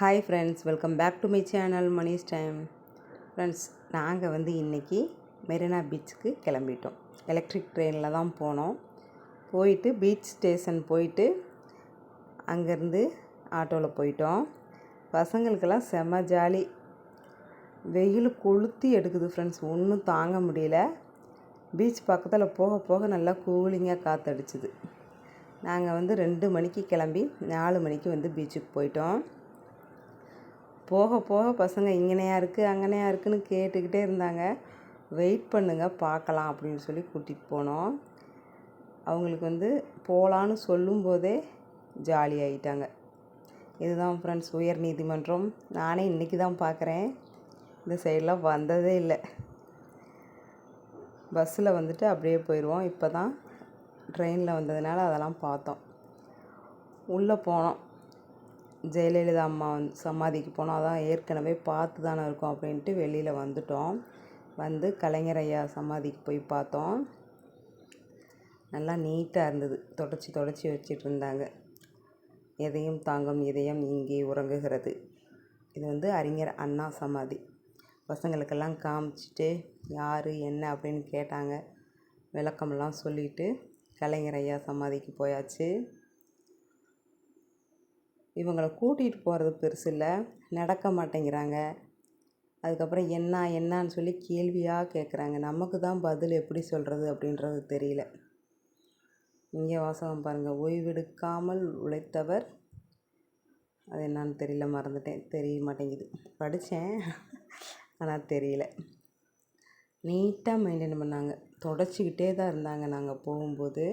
Hi friends welcome back to my channel Mani's time friends நாங்கள் வந்து இன்றைக்கி மெரினா பீச்சுக்கு கிளம்பிட்டோம். எலக்ட்ரிக் ட்ரெயினில் தான் போனோம். போயிட்டு பீச் ஸ்டேஷன் போயிட்டு அங்கேருந்து ஆட்டோவில் போயிட்டோம். பசங்களுக்கெல்லாம் செம்ம ஜாலி. வெயில் கொளுத்தி எடுக்குது ஃப்ரெண்ட்ஸ் ஒன்றும் தாங்க முடியல. பீச் பக்கத்தில் போக போக நல்லா கூலிங்காக காற்றடிச்சிது நாங்கள் வந்து ரெண்டு மணிக்கு கிளம்பி நாலு மணிக்கு வந்து பீச்சுக்கு போயிட்டோம். போக போக பசங்க இங்கனையா இருக்குது அங்கனையா இருக்குதுன்னு கேட்டுக்கிட்டே இருந்தாங்க. வெயிட் பண்ணுங்க பார்க்கலாம் அப்படின்னு சொல்லி கூட்டிகிட்டு போனோம். அவங்களுக்கு வந்து போகலான்னு சொல்லும்போதே ஜாலியாகிட்டாங்க இதுதான் ஃப்ரெண்ட்ஸ் உயர் நீதிமன்றம். நானே இன்றைக்கி தான் பார்க்குறேன் இந்த சைடெலாம் வந்ததே இல்லை. பஸ்ஸில் வந்துட்டு அப்படியே போயிடுவோம் இப்போ தான் ட்ரெயினில் வந்ததுனால அதெல்லாம் பார்த்தோம். உள்ளே போனோம். ஜெயலலிதா அம்மா வந்து சமாதிக்கு போனோம் தான் ஏற்கனவே பார்த்து தானே இருக்கோம் அப்படின்ட்டு வெளியில் வந்துட்டோம். வந்து கலைஞர் ஐயா சமாதிக்கு போய் பார்த்தோம். நல்லா நீட்டாக இருந்தது. தொடச்சி தொடச்சி வச்சிட்டு இருந்தாங்க. எதையும் தாங்கும் இதயம் இங்கே உறங்குகிறது. இது வந்து அறிஞர் அண்ணா சமாதி. பசங்களுக்கெல்லாம் காமிச்சிட்டு யார் என்ன அப்படின்னு கேட்டாங்க. விளக்கமெல்லாம் சொல்லிவிட்டு கலைஞர் ஐயா சமாதிக்கு போயாச்சு. இவங்களை கூட்டிகிட்டு போகிறது பெருசு இல்லை. நடக்க மாட்டேங்கிறாங்க. அதுக்கப்புறம் என்ன என்னன்னு சொல்லி கேள்வியாக கேட்குறாங்க நமக்கு தான் பதில் எப்படி சொல்கிறது அப்படின்றது தெரியல. இங்கே வாசகம் பாருங்கள் ஓய்வெடுக்காமல் உழைத்தவர். அது என்னான்னு தெரியல மறந்துட்டேன். தெரிய மாட்டேங்குது. படித்தேன் ஆனால் தெரியல. நீட்டாக மெயின்டைன் பண்ணாங்க. தொடச்சிக்கிட்டே தான் இருந்தாங்க. நாங்கள் போகும்போது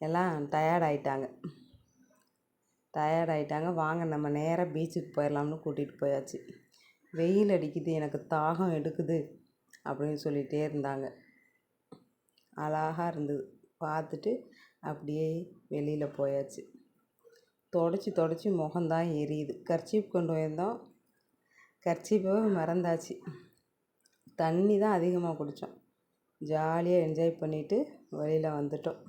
எல்லாம் டயர்ட் ஆகிட்டாங்க டயர்ட் ஆகிட்டாங்க வாங்க நம்ம நேராக பீச்சுக்கு போயிடலாம்னு கூட்டிகிட்டு போயாச்சு. வெயில் அடிக்குது எனக்கு தாகம் எடுக்குது அப்படின்னு சொல்லிகிட்டே இருந்தாங்க. அழகாக இருந்தது. பார்த்துட்டு அப்படியே வெளியில் போயாச்சு. தொடச்சி தொடச்சி முகந்தான் எரியுது. கர்ச்சீப் கொண்டு போயிருந்தோம். கர்ச்சீப்பை மறந்தாச்சு. தண்ணி தான் அதிகமாக குடித்தோம் ஜாலியாக என்ஜாய் பண்ணிவிட்டு வெளியில் வந்துட்டோம்.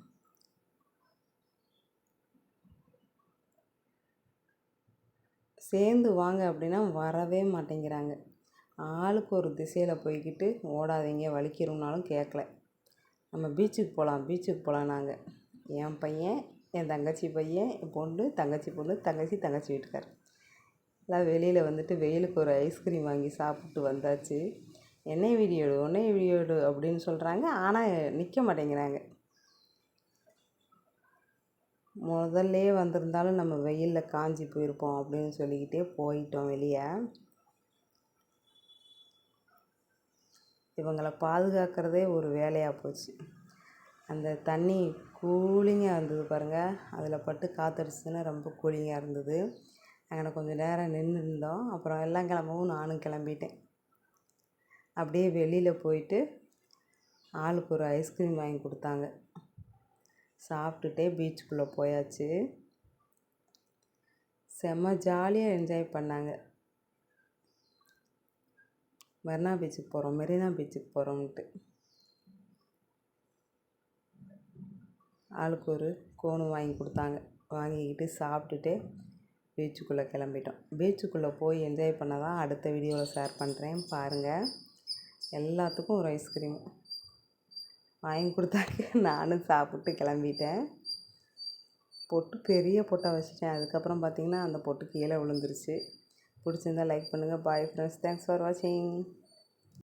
சேர்ந்து வாங்க அப்படின்னா வரவே மாட்டேங்கிறாங்க. ஆளுக்கு ஒரு திசையில் போய்க்கிட்டு ஓடாதீங்க வலிக்கிறோம்னாலும் கேட்கல நம்ம பீச்சுக்கு போகலாம் பீச்சுக்கு போகலாம் நாங்கள் என் பையன் என் தங்கச்சி பையன் என் பொண்ணு தங்கச்சி பொண்ணு தங்கச்சி தங்கச்சி வீட்டுக்கார். எல்லாம் வெளியில் வந்துட்டு வெயிலுக்கு ஒரு ஐஸ்கிரீம் வாங்கி சாப்பிட்டு வந்தாச்சு. என்னை வீடியோ எடு உன்னை வீடியோ எடு அப்படின்னு சொல்கிறாங்க ஆனால் நிற்க மாட்டேங்கிறாங்க. முதல்லே வந்திருந்தாலும் நம்ம வெயிலில் காஞ்சி போயிருப்போம் அப்படின்னு சொல்லிக்கிட்டே போயிட்டோம் வெளியே. இவங்களை பாதுகாக்கிறதே ஒரு வேலையாக போச்சு. அந்த தண்ணி கூலிங்காக இருந்தது பாருங்கள் அதில் பட்டு காற்றடிச்சதுன்னா ரொம்ப கூலிங்காக இருந்தது. அங்கே கொஞ்சம் நேரம் நின்று இருந்தோம் அப்புறம் எல்லாம் கிளம்பவும் நானும் கிளம்பிட்டேன். அப்படியே வெளியில் போயிட்டு ஆளுக்கு ஒரு ஐஸ்கிரீம் வாங்கி கொடுத்தாங்க. சாப்பிட்டுட்டே பீச்சுக்குள்ளே போயாச்சு. செம்ம ஜாலியாக என்ஜாய் பண்ணாங்க. மெரினா பீச்சுக்கு போகிறோம் மெரினா பீச்சுக்கு போகிறோம்ட்டு ஆளுக்கு ஒரு கோனு வாங்கி கொடுத்தாங்க. வாங்கிக்கிட்டு சாப்பிட்டுட்டு பீச்சுக்குள்ளே கிளம்பிட்டோம். பீச்சுக்குள்ளே போய் என்ஜாய் பண்ண தான் அடுத்த வீடியோவில் ஷேர் பண்ணுறேன் பாருங்கள் எல்லாத்துக்கும் ஒரு ஐஸ்கிரீம் வாங்கி கொடுத்தாங்க. நானும் சாப்பிட்டு கிளம்பிட்டேன். பொட்டு பெரிய பொட்டை வச்சுட்டேன். அதுக்கப்புறம் பார்த்திங்கன்னா அந்த பொட்டு கீழே விழுந்துருச்சு. பிடிச்சிருந்தா லைக் பண்ணுங்கள் பாய் ஃப்ரெண்ட்ஸ் தேங்க்ஸ் ஃபார் வாட்சிங்